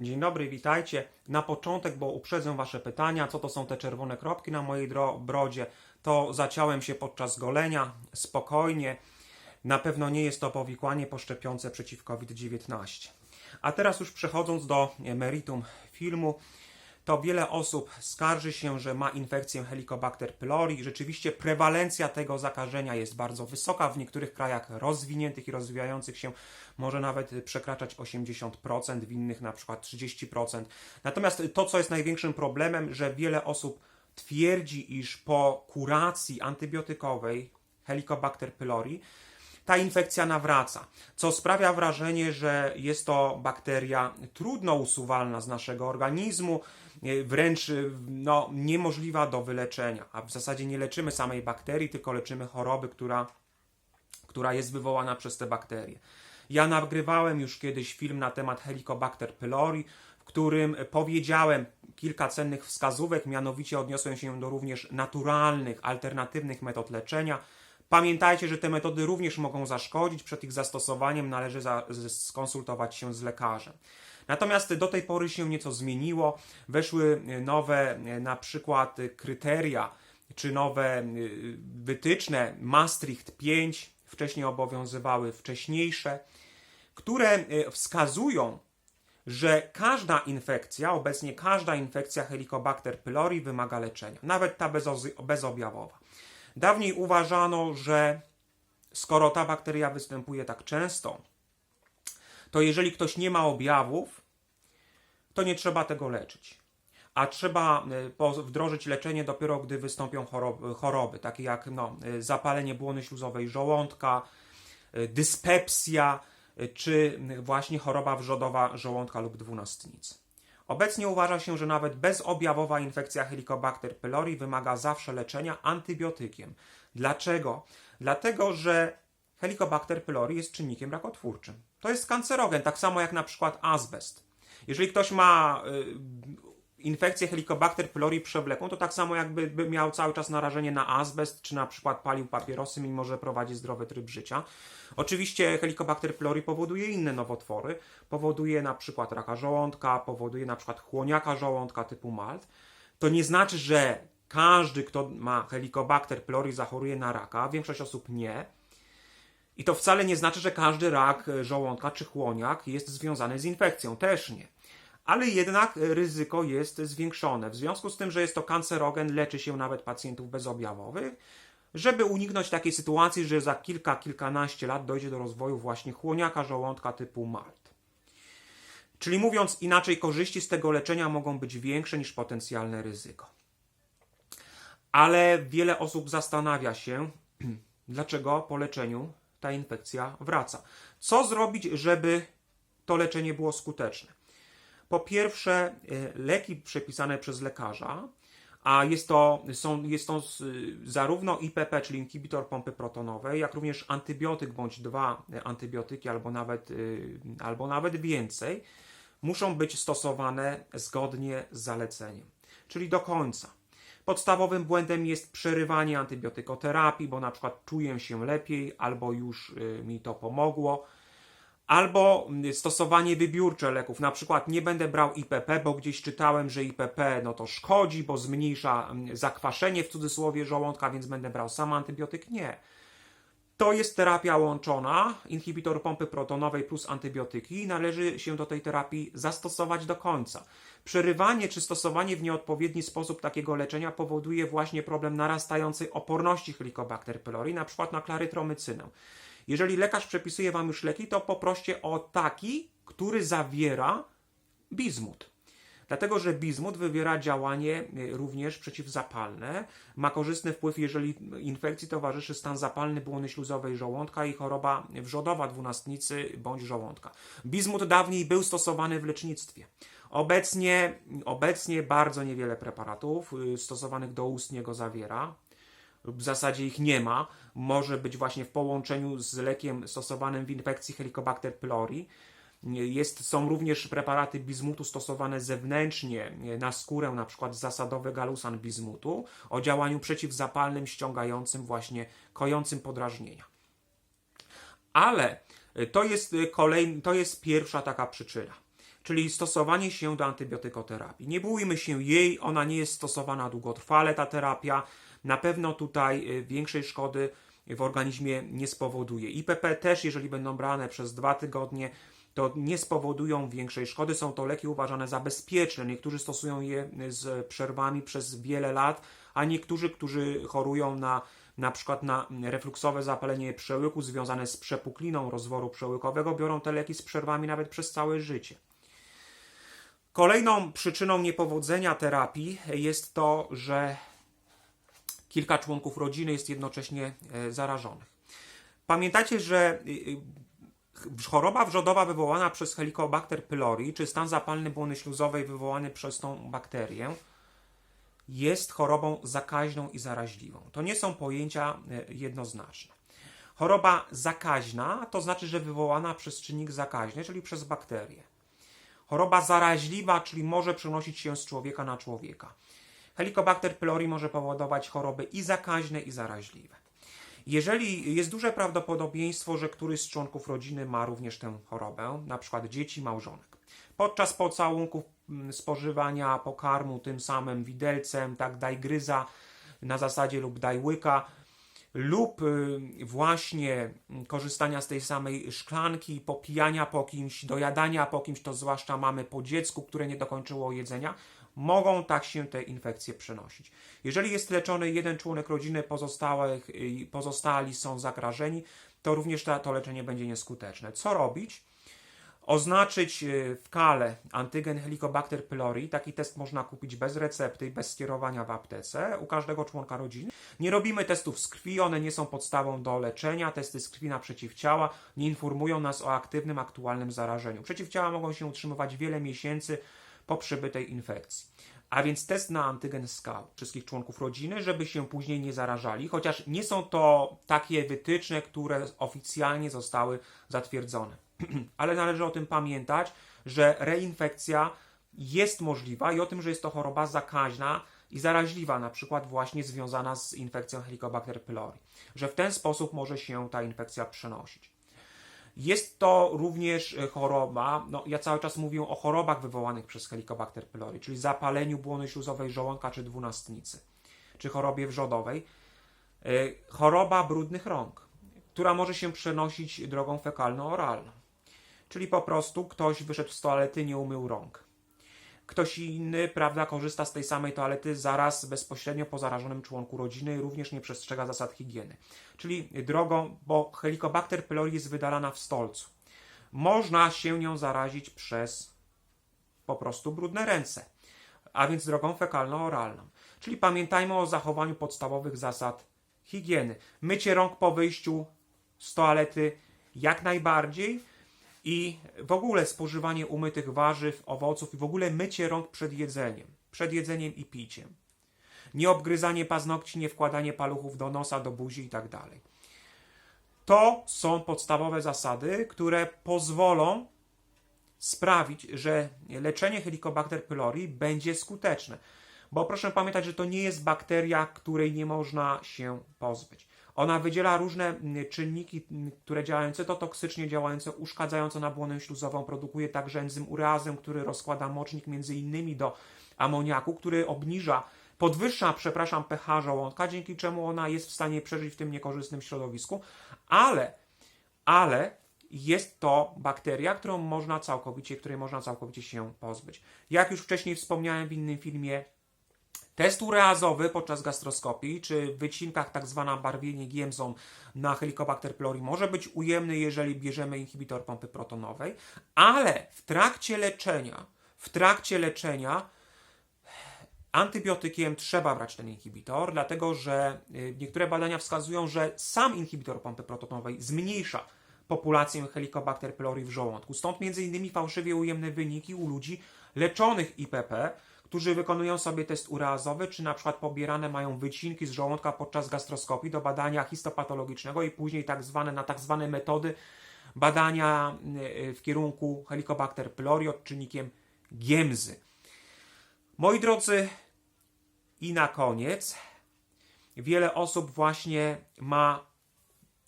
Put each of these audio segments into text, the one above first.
Dzień dobry, witajcie. Na początek, bo uprzedzę Wasze pytania, co to są te czerwone kropki na mojej brodzie, to zaciąłem się podczas golenia, spokojnie. Na pewno nie jest to powikłanie poszczepiące przeciw COVID-19. A teraz już przechodząc do meritum filmu, to wiele osób skarży się, że ma infekcję Helicobacter pylori. Rzeczywiście prewalencja tego zakażenia jest bardzo wysoka. W niektórych krajach rozwiniętych i rozwijających się może nawet przekraczać 80%, w innych na przykład 30%. Natomiast to, co jest największym problemem, że wiele osób twierdzi, iż po kuracji antybiotykowej Helicobacter pylori ta infekcja nawraca, co sprawia wrażenie, że jest to bakteria trudno usuwalna z naszego organizmu, e, wręcz e, no, niemożliwa do wyleczenia. A w zasadzie nie leczymy samej bakterii, tylko leczymy choroby, która, która jest wywołana przez te bakterie. Ja nagrywałem już kiedyś film na temat Helicobacter pylori, w którym powiedziałem kilka cennych wskazówek, mianowicie odniosłem się do również naturalnych, alternatywnych metod leczenia. Pamiętajcie, że te metody również mogą zaszkodzić. Przed ich zastosowaniem należy za, skonsultować się z lekarzem. Natomiast do tej pory się nieco zmieniło. Weszły e, nowe, e, na przykład kryteria, czy nowe e, wytyczne Maastricht 5, wcześniej obowiązywały wcześniejsze, które wskazują, że każda infekcja, obecnie każda infekcja Helicobacter pylori wymaga leczenia, nawet ta bezozy- bezobjawowa. Dawniej uważano, że skoro ta bakteria występuje tak często, to jeżeli ktoś nie ma objawów, to nie trzeba tego leczyć. A trzeba po- wdrożyć leczenie dopiero, gdy wystąpią choroby, choroby takie jak no, y, zapalenie błony śluzowej żołądka, dyspepsja, czy właśnie choroba wrzodowa żołądka lub dwunastnicy. Obecnie uważa się, że nawet bezobjawowa infekcja Helicobacter pylori wymaga zawsze leczenia antybiotykiem. Dlaczego? Dlatego, że Helicobacter pylori jest czynnikiem rakotwórczym. To jest kancerogen, tak samo jak na przykład azbest. Jeżeli ktoś ma y, infekcję Helicobacter pylori przewlekłą, to tak samo jakby by miał cały czas narażenie na azbest, czy na przykład palił papierosy, mimo że prowadzi zdrowy tryb życia. Oczywiście Helicobacter pylori powoduje inne nowotwory, powoduje na przykład raka żołądka, powoduje na przykład chłoniaka żołądka typu MALT. To nie znaczy, że każdy, kto ma Helicobacter pylori zachoruje na raka, większość osób nie. I to wcale nie znaczy, że każdy rak e, żołądka czy chłoniak jest związany z infekcją. Też nie. Ale jednak ryzyko jest zwiększone. W związku z tym, że jest to kancerogen, leczy się nawet pacjentów bezobjawowych, żeby uniknąć takiej sytuacji, że za kilka, kilkanaście lat dojdzie do rozwoju właśnie chłoniaka żołądka typu MALT. Czyli mówiąc inaczej, korzyści z tego leczenia mogą być większe niż potencjalne ryzyko. Ale wiele osób zastanawia się, dlaczego po leczeniu ta infekcja wraca. Co zrobić, żeby to leczenie było skuteczne? Po pierwsze, y, leki przepisane przez lekarza, a jest to, są, jest to zarówno IPP, czyli inhibitor pompy protonowej, jak również antybiotyk bądź dwa antybiotyki, albo nawet, y, albo nawet więcej, muszą być stosowane zgodnie z zaleceniem, czyli do końca. Podstawowym błędem jest przerywanie antybiotykoterapii, bo na przykład czuję się lepiej, albo już y, mi to pomogło, albo stosowanie wybiórcze leków. Na przykład nie będę brał IPP, bo gdzieś czytałem, że IPP no to szkodzi, bo zmniejsza mm, zakwaszenie w cudzysłowie żołądka, więc będę brał sam antybiotyk. Nie. To jest terapia łączona, inhibitor pompy protonowej plus antybiotyki należy się do tej terapii zastosować do końca. Przerywanie czy stosowanie w nieodpowiedni sposób takiego leczenia powoduje właśnie problem narastającej oporności Helicobacter pylori, na przykład na klarytromycynę. Jeżeli lekarz przepisuje Wam już leki, to poproście o taki, który zawiera bizmut. Dlatego, że bizmut wywiera działanie y, również przeciwzapalne. Ma korzystny wpływ, jeżeli infekcji towarzyszy stan zapalny błony śluzowej żołądka i choroba wrzodowa dwunastnicy bądź żołądka. Bizmut dawniej był stosowany w lecznictwie. Obecnie, obecnie bardzo niewiele preparatów y, stosowanych doustnie go zawiera w zasadzie ich nie ma, może być właśnie w połączeniu z lekiem stosowanym w infekcji Helicobacter pylori. Jest, są również preparaty bizmutu stosowane zewnętrznie na skórę, na przykład zasadowy galusan bizmutu o działaniu przeciwzapalnym, ściągającym właśnie, kojącym podrażnienia. Ale to jest kolej, to jest pierwsza taka przyczyna. czyli stosowanie się do antybiotykoterapii. Nie bójmy się jej, ona nie jest stosowana długotrwale, ta terapia. Na pewno tutaj y, większej szkody w organizmie nie spowoduje. IPP też, jeżeli będą brane przez dwa tygodnie, to nie spowodują większej szkody. Są to leki uważane za bezpieczne. Niektórzy stosują je z przerwami przez wiele lat, a niektórzy, którzy chorują na na przykład na refluksowe zapalenie przełyku związane z przepukliną rozworu przełykowego, biorą te leki z przerwami nawet przez całe życie. Kolejną przyczyną niepowodzenia terapii jest to, że kilka członków rodziny jest jednocześnie e, zarażonych. Pamiętajcie, że y, y, choroba wrzodowa wywołana przez Helicobacter pylori, czy stan zapalny błony śluzowej wywołany przez tą bakterię, jest chorobą zakaźną i zaraźliwą. To nie są pojęcia e, jednoznaczne. Choroba zakaźna to znaczy, że wywołana przez czynnik zakaźny, czyli przez bakterię. Choroba zaraźliwa, czyli może przenosić się z człowieka na człowieka. Helicobacter pylori może powodować choroby i zakaźne, i zaraźliwe. Jeżeli jest duże prawdopodobieństwo, że któryś z członków rodziny ma również tę chorobę, na przykład dzieci, małżonek. Podczas pocałunków mm, spożywania pokarmu tym samym widelcem, tak daj gryza na zasadzie lub daj łyka, lub y, właśnie korzystania z tej samej szklanki, popijania po kimś, dojadania po kimś, to zwłaszcza mamy po dziecku, które nie dokończyło jedzenia, mogą tak się te infekcje przenosić. Jeżeli jest leczony jeden członek rodziny, pozostałych, y, pozostali są zagrażeni, to również to, to leczenie będzie nieskuteczne. Co robić? Oznaczyć y, w kale antygen Helicobacter pylori. Taki test można kupić bez recepty i bez skierowania w aptece u każdego członka rodziny. Nie robimy testów z krwi, one nie są podstawą do leczenia. Testy z krwi na przeciwciała nie informują nas o aktywnym, aktualnym zarażeniu. Przeciwciała mogą się utrzymywać wiele miesięcy po przebytej infekcji. A więc test na antygen skał wszystkich członków rodziny, żeby się później nie zarażali, chociaż nie są to takie wytyczne, które oficjalnie zostały zatwierdzone. Ale należy o tym pamiętać, że reinfekcja jest możliwa i o tym, że jest to choroba zakaźna i zaraźliwa, na przykład właśnie związana z infekcją Helicobacter pylori, że w ten sposób może się ta infekcja przenosić. Jest to również e, choroba, no ja cały czas mówię o chorobach wywołanych przez Helicobacter pylori, czyli zapaleniu błony śluzowej żołądka czy dwunastnicy, czy chorobie wrzodowej. E, choroba brudnych rąk, która może się przenosić drogą fekalno-oralną. Czyli po prostu ktoś wyszedł z toalety, nie umył rąk ktoś inny, prawda, korzysta z tej samej toalety zaraz bezpośrednio po zarażonym członku rodziny i również nie przestrzega zasad higieny. Czyli drogą, bo Helicobacter pylori jest wydalana w stolcu. Można się nią zarazić przez po prostu brudne ręce, a więc drogą fekalno-oralną. Czyli pamiętajmy o zachowaniu podstawowych zasad higieny. Mycie rąk po wyjściu z toalety jak najbardziej, i w ogóle spożywanie umytych warzyw, owoców i w ogóle mycie rąk przed jedzeniem, przed jedzeniem i piciem. Nie obgryzanie paznokci, nie wkładanie paluchów do nosa, do buzi i tak dalej. To są podstawowe zasady, które pozwolą sprawić, że leczenie Helicobacter pylori będzie skuteczne. Bo proszę pamiętać, że to nie jest bakteria, której nie można się pozbyć. Ona wydziela różne mm, czynniki, mm, które działające to toksycznie, działające uszkadzająco na błonę śluzową. Produkuje także enzym ureazę, który rozkłada mocznik między innymi do amoniaku, który obniża, podwyższa, przepraszam, pH żołądka, dzięki czemu ona jest w stanie przeżyć w tym niekorzystnym środowisku, ale, ale jest to bakteria, którą można całkowicie, której można całkowicie się pozbyć. Jak już wcześniej wspomniałem w innym filmie, Test ureazowy podczas gastroskopii, czy w wycinkach tak zwana barwienie giemzą na Helicobacter pylori może być ujemny, jeżeli bierzemy inhibitor pompy protonowej, ale w trakcie leczenia, w trakcie leczenia antybiotykiem trzeba brać ten inhibitor, dlatego że y, niektóre badania wskazują, że sam inhibitor pompy protonowej zmniejsza populację Helicobacter pylori w żołądku. Stąd między innymi fałszywie ujemne wyniki u ludzi leczonych IPP, którzy wykonują sobie test ureazowy, czy na przykład pobierane mają wycinki z żołądka podczas gastroskopii do badania histopatologicznego i później tak zwane, na tak zwane metody badania y, w kierunku Helicobacter pylori odczynnikiem Giemzy. Moi drodzy, i na koniec, wiele osób właśnie ma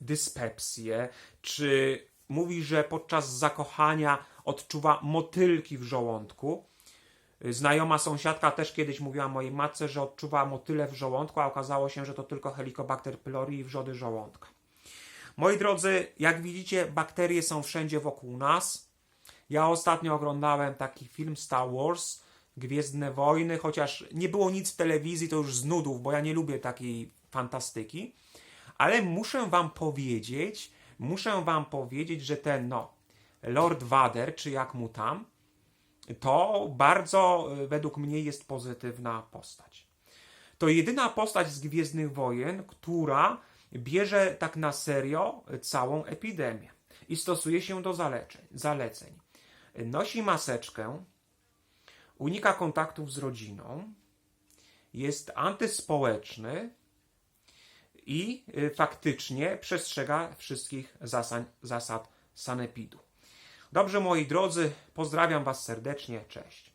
dyspepsję, czy mówi, że podczas zakochania odczuwa motylki w żołądku. Znajoma sąsiadka też kiedyś mówiła mojej matce, że odczuwa motyle w żołądku, a okazało się, że to tylko Helicobacter pylori i wrzody żołądka. Moi drodzy, jak widzicie, bakterie są wszędzie wokół nas. Ja ostatnio oglądałem taki film Star Wars, Gwiezdne Wojny, chociaż nie było nic w telewizji, to już z nudów, bo ja nie lubię takiej fantastyki. Ale muszę wam powiedzieć, muszę wam powiedzieć, że ten, no, Lord Vader, czy jak mu tam, to bardzo y, według mnie jest pozytywna postać. To jedyna postać z Gwiezdnych Wojen, która bierze tak na serio całą epidemię i stosuje się do zaleceń, zaleceń. Nosi maseczkę, unika kontaktów z rodziną, jest antyspołeczny i y, faktycznie przestrzega wszystkich zasad sanepidu. Dobrze, moi drodzy, pozdrawiam Was serdecznie. Cześć.